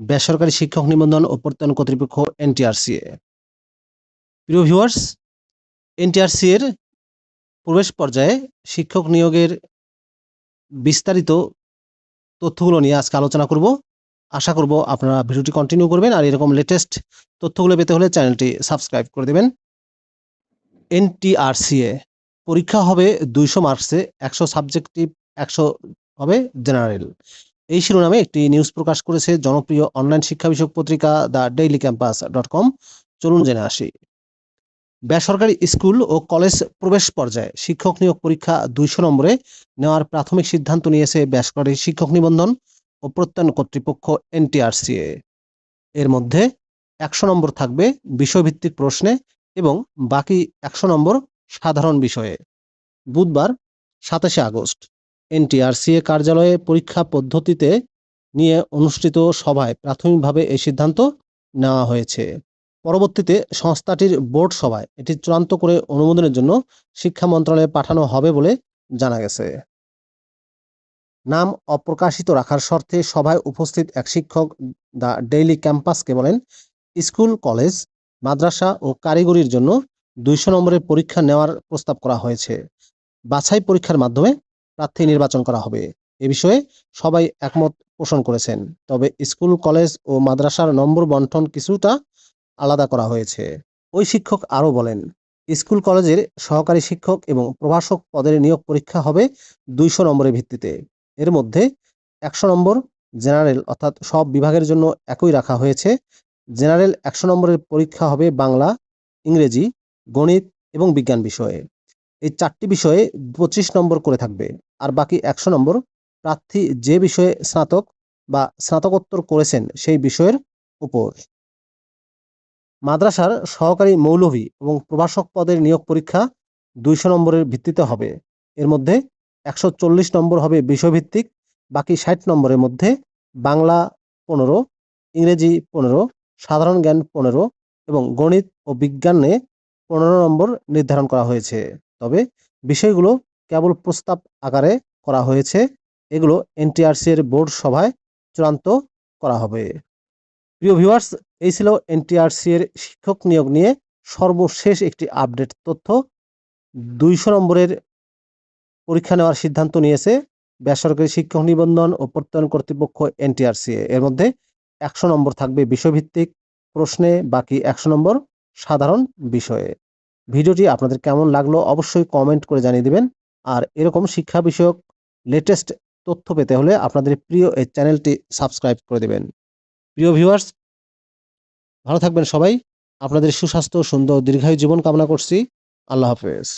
বেসরকারি শিক্ষক নিবন্ধন ও প্রত্যয়ন কর্তৃপক্ষ এনটিআরসিএ প্রিয় ভিউয়ার্স এনটিআরসি এর প্রবেশ পর্যায়ে শিক্ষক নিয়োগের বিস্তারিত তথ্যগুলো নিয়ে আজকে আলোচনা করব। আশা করব আপনারা ভিডিওটি কন্টিনিউ করবেন আর এরকম লেটেস্ট তথ্যগুলো পেতে হলে চ্যানেলটি সাবস্ক্রাইব করে দেবেন। এনটিআরসিএ পরীক্ষা হবে দুইশো মার্কসে একশো সাবজেক্টিভ একশো হবে জেনারেল এই শিরোনামে একটি নিউজ প্রকাশ করেছে জনপ্রিয় অনলাইন শিক্ষা বিষয়ক পত্রিকা the Daily Campus dot com চলুন জেনে আসি। বেসরকারি স্কুল ও কলেজ প্রবেশ পর্যায়ে শিক্ষক নিয়োগ পরীক্ষা দুইশো নম্বরে নেওয়ার প্রাথমিক সিদ্ধান্ত নিয়েছে বেসরকারি শিক্ষক নিবন্ধন ও প্রত্যয়ন কর্তৃপক্ষ এনটিআরসিএ। এর মধ্যে একশো নম্বর থাকবে বিষয়ভিত্তিক প্রশ্নে এবং বাকি একশো নম্বর সাধারণ বিষয়ে। বুধবার সাতাশে আগস্ট। এনটিআরসিএ কার্যালয়ে পরীক্ষা পদ্ধতিতে নিয়ে অনুষ্ঠিত সভায় প্রাথমিকভাবে এই সিদ্ধান্ত নেওয়া হয়েছে। পরবর্তীতে সংস্থাটির বোর্ড সভায় এটি চূড়ান্ত করে অনুমোদনের জন্য শিক্ষা মন্ত্রণালয়ে পাঠানো হবে বলে জানা গেছে। নাম অপ্রকাশিত রাখার শর্তে সভায় উপস্থিত এক শিক্ষক দ্য ডেইলি ক্যাম্পাসকে বলেন, স্কুল, কলেজ, মাদ্রাসা ও কারিগরির জন্য দুইশো নম্বরের পরীক্ষা নেওয়ার প্রস্তাব করা হয়েছে। বাছাই পরীক্ষার মাধ্যমে প্রার্থী নির্বাচন করা হবে। এ বিষয়ে সবাই একমত পোষণ করেছেন। তবে স্কুল, কলেজ ও মাদ্রাসার নম্বর বন্টন কিছুটা আলাদা করা হয়েছে। ওই শিক্ষক আরও বলেন, স্কুল, কলেজের সহকারী শিক্ষক এবং প্রভাষক পদের নিয়োগ পরীক্ষা হবে দুইশো নম্বরের ভিত্তিতে। এর মধ্যে একশো নম্বর জেনারেল অর্থাৎ সব বিভাগের জন্য একই রাখা হয়েছে। জেনারেল একশো নম্বরের পরীক্ষা হবে বাংলা, ইংরেজি, গণিত এবং বিজ্ঞান বিষয়ে। এই চারটি বিষয়ে পঁচিশ নম্বর করে থাকবে। আর বাকি একশো নম্বর প্রার্থী যে বিষয়ে স্নাতক বা স্নাতকোত্তর করেছেন সেই বিষয়ের উপর। মাদ্রাসার সহকারী মৌলভী এবং প্রভাষক পদের নিয়োগ পরীক্ষা দুইশো নম্বরের ভিত্তিতে হবে। এর মধ্যে একশো চল্লিশ নম্বর হবে বিষয়ভিত্তিক, বাকি ষাট নম্বরের মধ্যে বাংলা পনেরো, ইংরেজি পনেরো, সাধারণ জ্ঞান পনেরো এবং গণিত ও বিজ্ঞানে পনেরো নম্বর নির্ধারণ করা হয়েছে। তবে বিষয়গুলো কেবল প্রস্তাব আকারে করা হয়েছে। এগুলো এনটিআরসি এর বোর্ড সভায় চূড়ান্ত করা হবে। প্রিয় ভিউয়ার্স, এই ছিল এনটিআরসি এর শিক্ষক নিয়োগ নিয়ে সর্বশেষ একটি আপডেট তথ্য। দুইশো নম্বরের পরীক্ষা নেওয়ার সিদ্ধান্ত নিয়েছে বেসরকারি শিক্ষক নিবন্ধন ও প্রত্যয়ন কর্তৃপক্ষ এনটিআরসি এর মধ্যে একশো নম্বর থাকবে বিষয়ভিত্তিক প্রশ্নে, বাকি একশো নম্বর সাধারণ বিষয়ে। ভিডিওটি আপনাদের কেমন লাগল অবশ্যই কমেন্ট করে জানিয়ে দিবেন। আর এরকম শিক্ষা বিষয়ক লেটেস্ট তথ্য পেতে হলে আপনাদের প্রিয় এই চ্যানেলটি সাবস্ক্রাইব করে দেবেন। প্রিয় ভিউয়ার্স ভালো থাকবেন সবাই। আপনাদের সুস্বাস্থ্য, সুন্দর, দীর্ঘায়ু জীবন কামনা করছি। আল্লাহ হাফেজ।